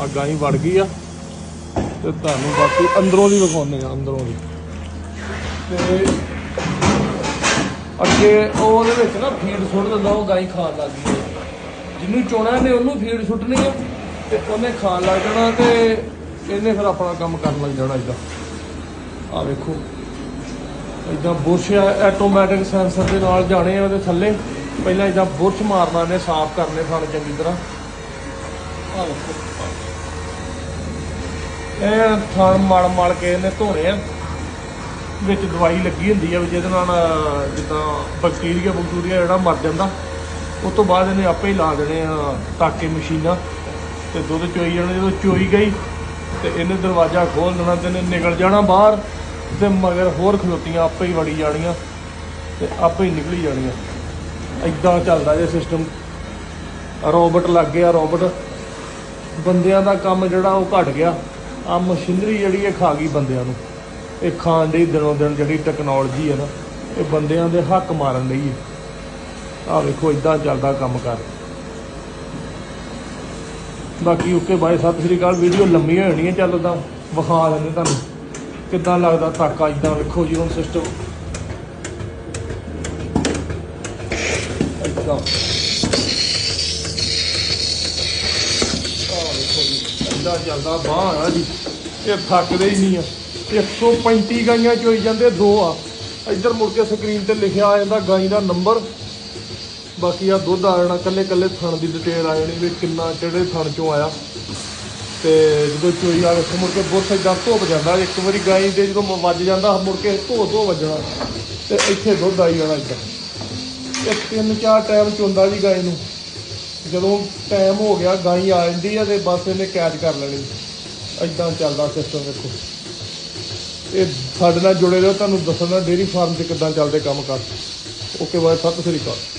ਆ ਗਾਈ ਵੜ ਗਈ ਆ ਤੇ ਤੁਹਾਨੂੰ ਬਾਕੀ ਅੰਦਰੋਂ ਦੀ ਵਿਖਾਉਂਦੇ ਆ, ਅੰਦਰੋਂ ਦੀ। ਤੇ ਅੱਗੇ ਉਹਦੇ ਵਿੱਚ ਨਾ ਫੀਡ ਸੁੱਟ ਦਿੰਦਾ, ਉਹ ਗਾਈ ਖਾਣ ਲੱਗ ਗਈ ਜਿਹਨੂੰ ਚੋਣਾ ਨੇ ਉਹਨੂੰ ਫੀਡ ਸੁੱਟਣੀ ਆ ਤੇ ਉਹਨੇ ਖਾਣ ਲੱਗ ਜਾਣਾ ਤੇ ਇਹਨੇ ਫਿਰ ਆਪਣਾ ਕੰਮ ਕਰਨ ਲੱਗ ਜਾਣਾ ਇਦਾਂ। ਆ ਵੇਖੋ। ਇਦਾਂ ਬੁਰਸ਼ ਆਟੋਮੈਟਿਕ ਸੈਂਸਰ ਦੇ ਨਾਲ ਜਾਣੇ ਆ ਉਹਦੇ ਥੱਲੇ। ਪਹਿਲਾਂ ਇਦਾਂ ਬੁਰਸ਼ ਮਾਰਨਾ ਨੇ, ਸਾਫ਼ ਕਰਨੇ ਥਣ ਚੰਗੀ ਤਰ੍ਹਾਂ। ਆ ਵੇਖੋ ਇਹ ਥਣ ਮਲ ਮਲ ਕੇ ਇਹਨੇ ਧੋਣੇ ਆ। ਵਿੱਚ ਦਵਾਈ ਲੱਗੀ ਹੁੰਦੀ ਆ ਵੀ ਜਿਹਦੇ ਨਾਲ ਜਿੱਦਾਂ ਬੈਕਟੀਰੀਆ ਬੈਕਟੀਰੀਆ ਜਿਹੜਾ ਮਰ ਜਾਂਦਾ ਉਸ ਤੋਂ ਬਾਅਦ ਇਹਨੇ ਆਪੇ ਹੀ ਲਾ ਦੇਣੇ ਆ ਟਾਕੇ ਮਸ਼ੀਨਾਂ। ਤੇ ਦੁੱਧ ਚੋਈ ਜਾਣਾ, ਜਦੋਂ ਚੋਈ ਗਈ, ਤੇ ਇਹਨੇ ਦਰਵਾਜ਼ਾ ਖੋਲ ਦੇਣਾ ਤੇ ਇਹਨੇ ਨਿਕਲ ਜਾਣਾ ਬਾਹਰ, ਤੇ ਮਗਰ ਹੋਰ ਖਲੋਤੀਆਂ ਆਪੇ ਹੀ ਵੜੀ ਜਾਣੀਆਂ, ਤੇ ਆਪੇ ਹੀ ਨਿਕਲੀ ਜਾਣੀਆਂ। ਐਦਾਂ ਚੱਲਦਾ ਜੇ ਸਿਸਟਮ ਰੋਬੋਟ ਲੱਗ ਗਿਆ ਰੋਬੋਟ। ਬੰਦਿਆਂ ਦਾ ਕੰਮ ਜਿਹੜਾ ਉਹ ਘਟ ਗਿਆ। ਆ ਮਸ਼ੀਨਰੀ ਜਿਹੜੀ ਇਹ ਖਾ ਗਈ ਬੰਦਿਆਂ ਨੂੰ। ਇਹ ਖਾਣ ਦੀ ਦਿਨੋਂ ਦਿਨ ਜਿਹੜੀ ਟੈਕਨੋਲੋਜੀ ਹੈ ਨਾ, ਇਹ ਬੰਦਿਆਂ ਦੇ ਹੱਕ ਮਾਰਨ ਲਈ ਹੈ ਆ ਵੇਖੋ ਇਦਾਂ ਚੱਲਦਾ ਕੰਮ ਕਰ। ਬਾਕੀ ਓਕੇ ਬਾਏ, ਸਤਿ ਸ੍ਰੀ ਅਕਾਲ। ਵੀਡੀਓ ਲੰਮੀ ਹੋਣੀ ਹੈ ਚੱਲਦਾ ਵਿਖਾ ਲੈਂਦੇ ਤੁਹਾਨੂੰ। ਕਿੱਦਾਂ ਲੱਗਦਾ ਤਾਕਾ ਇਦਾਂ ਵੇਖੋ ਜੀ ਹੁਣ ਸਿਸਟਮ ਇਦਾਂ ਜੀ ਚੱਲਦਾ ਬਾਹਰ ਆ ਜੀ। ਇਹ ਥੱਕਦੇ ਹੀ ਨਹੀਂ ਆ। 135 ਗਾਈਆਂ ਚੋਈ ਜਾਂਦੇ, ਦੋ ਆ। ਇੱਧਰ ਮੁੜ ਕੇ ਸਕਰੀਨ ਤੇ ਲਿਖਿਆ ਆ ਜਾਂਦਾ ਗਾਈ ਦਾ ਨੰਬਰ ਬਾਕੀ ਆ ਦੁੱਧ ਆ ਜਾਣਾ ਕੱਲੇ ਕੱਲੇ ਥਣ ਦੀ ਡਿਟੇਲ ਆ ਜਾਣੀ ਵੀ ਕਿੰਨਾ, ਕਿਹੜੇ ਥਣ ਚੋਂ ਆਇਆ। ਤੇ ਜਦੋਂ ਚੋਈ ਆ ਵੇਖੋ ਮੁੜ ਕੇ ਬਹੁਤ ਇਦਾਂ ਧੁੱਪ ਜਾਂਦਾ। ਇੱਕ ਵਾਰੀ ਗਾਈ ਦੇ ਜਦੋਂ ਵੱਜ ਜਾਂਦਾ, ਮੁੜ ਕੇ ਧੋ ਧੋ ਵੱਜਣਾ। ਤੇ ਇੱਥੇ ਦੁੱਧ ਆਈ ਜਾਣਾ ਇਦਾਂ ਇਹ ਤਿੰਨ ਚਾਰ ਟਾਈਮ ਚੋਂਦਾ ਜੀ ਗਾਈ ਨੂੰ। ਜਦੋਂ ਟਾਈਮ ਹੋ ਗਿਆ, ਗਾਈ ਆ ਜਾਂਦੀ ਆ ਤੇ ਬਸ ਇਹਨੇ ਕੈਚ ਕਰ ਲੈਣੀ। ਇਦਾਂ ਚੱਲਦਾ ਸਿਸਟਮ ਦੇਖੋ। ਇਹ ਸਾਡੇ ਨਾਲ ਜੁੜੇ ਰਹੋ, ਤੁਹਾਨੂੰ ਦੱਸਣਾ ਡੇਰੀ ਫਾਰਮ 'ਚ ਕਿੱਦਾਂ ਚੱਲਦੇ ਕੰਮ ਕਰ। ਓਕੇ ਬਾਏ, ਸਤਿ ਸ੍ਰੀ ਅਕਾਲ।